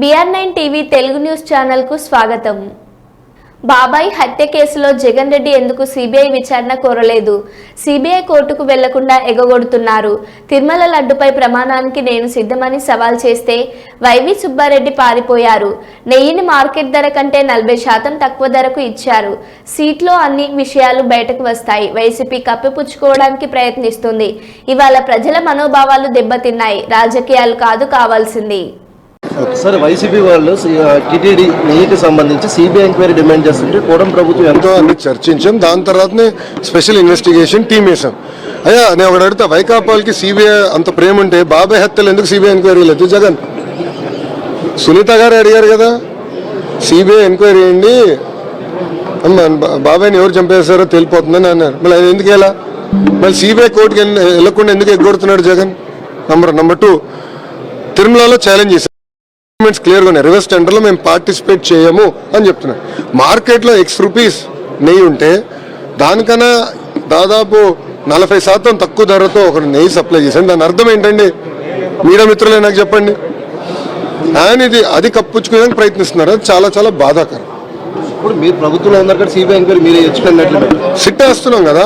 BR nine TV Telugu news ఛానల్కు స్వాగతం. బాబాయ్ హత్య కేసులో జగన్ రెడ్డి ఎందుకు సిబిఐ విచారణ కోరలేదు? సిబిఐ కోర్టుకు వెళ్ళకుండా ఎగగొడుతున్నారు. తిరుమల లడ్డుపై ప్రమాణానికి నేను సిద్ధమని సవాల్ చేస్తే వైవి సుబ్బారెడ్డి పారిపోయారు. నెయ్యిని మార్కెట్ ధర కంటే నలభై శాతం తక్కువ ధరకు ఇచ్చారు. సీట్లో అన్ని విషయాలు బయటకు వస్తాయి. వైసీపీ కప్పిపుచ్చుకోవడానికి ప్రయత్నిస్తుంది. ఇవాళ ప్రజల మనోభావాలు దెబ్బతిన్నాయి. రాజకీయాలు కాదు కావాల్సింది. సార్ వైసీపీ వాళ్ళు టిటిడి నెయ్యికి సంబంధించి సిబిఐ ఎంక్వైరీ డిమాండ్ చేస్తుంటే కూడం ప్రభుత్వం ఎంతో అన్ని చర్చించాం. దాని తర్వాతనే స్పెషల్ ఇన్వెస్టిగేషన్ టీం వేసాం అయ్యా నేను ఒకటి అడుగుతా. వైకాపాల్కి సిబిఐ అంత ప్రేమ ఉంటే బాబాయ్ హత్యలు ఎందుకు సిబిఐ ఎంక్వైరీ లేదు జగన్. సునీత గారు అడిగారు కదా. సిబిఐ ఎంక్వైరీ అండి అమ్మ, బా- బాబాయ్ని ఎవరు చంపేశారో తెలిపోతుందని అన్నారు. మళ్ళీ ఆయన ఎందుకు ఎలా? మళ్ళీ సిబిఐ కోర్టుకి వెళ్ళకుండా ఎందుకు ఎగ్గొడుతున్నాడు జగన్? నంబర్ నంబర్ టూ తిరుమలలో ఛాలెంజ్ చేశారు. గవర్నమెంట్స్ క్లియర్గా ఉన్నాయి రివర్స్ టెండర్లో మేము పార్టిసిపేట్ చేయము అని చెప్తున్నాం. మార్కెట్లో ఎక్స్ రూపీస్ నెయ్యి ఉంటే దానికన్నా దాదాపు నలభై శాతం తక్కువ ధరతో ఒక నెయ్యి సప్లై చేశాను దాని అర్థం ఏంటండి? మీడియా మిత్రులే నాకు చెప్పండి. ఆయన ఇది అది కప్పుచ్చుకోవడానికి ప్రయత్నిస్తున్నారు. అది చాలా చాలా బాధాకరం. ఉన్నప్పుడు మీరు ప్రభుత్వంలో ఉన్నారు కదా సిబిఐ ఎంక్వైరీ మీరు తెచ్చుకున్నట్లు సిట్ వేస్తున్నాం కదా.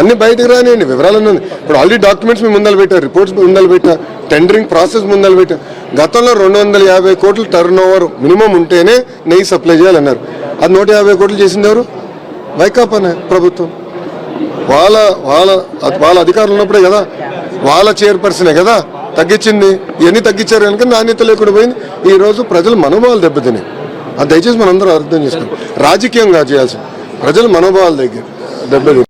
అన్ని బయటకు రానివ్వండి వివరాలన్నీ ఇప్పుడు ఆల్రెడీ డాక్యుమెంట్స్ మేము ముందలు పెట్టాం రిపోర్ట్స్ ముందలు పెట్టా టెండరింగ్ ప్రాసెస్ ముందలు పెట్టా. గతంలో రెండు వందల యాభై కోట్లు టర్న్ ఓవర్ మినిమం ఉంటేనే నెయ్యి సప్లై చేయాలన్నారు. అది నూట యాభై కోట్లు చేసింది ఎవరు? వైకాపానే ప్రభుత్వం. వాళ్ళ వాళ్ళ వాళ్ళ అధికారులు ఉన్నప్పుడే కదా. వాళ్ళ చైర్పర్సనే కదా తగ్గించింది. ఇవన్నీ తగ్గించారు కనుక నాణ్యత లేకుండా పోయింది. ఈ రోజు ప్రజలు మనోభావాలు దెబ్బతినాయి అది దయచేసి మనందరం అర్థం చేసుకోండి. రాజకీయంగా చేయాల్సి ప్రజలు మనోభావాలు దగ్గర దెబ్బలు